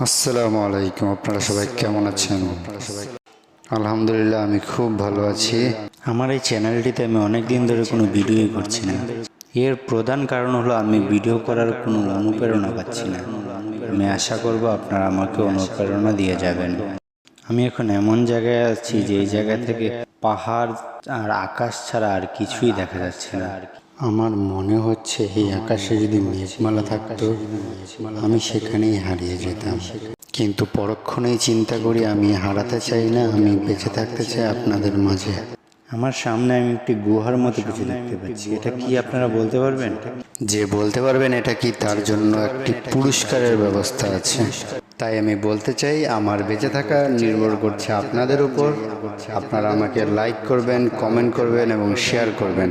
আসসালামু আলাইকুম আপনারা সবাই কেমন আছেন? আলহামদুলিল্লাহ আমি খুব ভালো আছি। আমার এই চ্যানেলটিতে আমি অনেক দিন ধরে কোনো ভিডিওই করছি না। এর প্রধান কারণ হলো আমি ভিডিও করার কোনো অনুপ্রেরণা পাচ্ছি না। আমি আশা করব আপনারা আমাকে অনুপ্রেরণা দিয়ে যাবেন। আমি এখন এমন জায়গায় আছি যে এই জায়গা থেকে পাহাড় আর আকাশ ছাড়া আর কিছুই দেখা যাচ্ছে না। আমার মনে হচ্ছে এই আকাশে যদি মেঘমালা থাকতো আমি সেখানেই হারিয়ে যেতাম। কিন্তু পরক্ষণেই চিন্তা করি আমি হারাতে চাই না আমি বেঁচে থাকতে চাই আপনাদের মাঝে। আমার সামনে আমি একটি গুহার মতো কিছু দেখতে পাচ্ছি। এটা কি আপনারা বলতে পারবেন? যে বলতে পারবেন এটা কি তার জন্য একটি পুরস্কারের ব্যবস্থা আছে? তাই আমি বলতে চাই আমার বেঁচে থাকা নির্ভর করছে আপনাদের উপর। আপনারা আমাকে লাইক করবেন কমেন্ট করবেন এবং শেয়ার করবেন।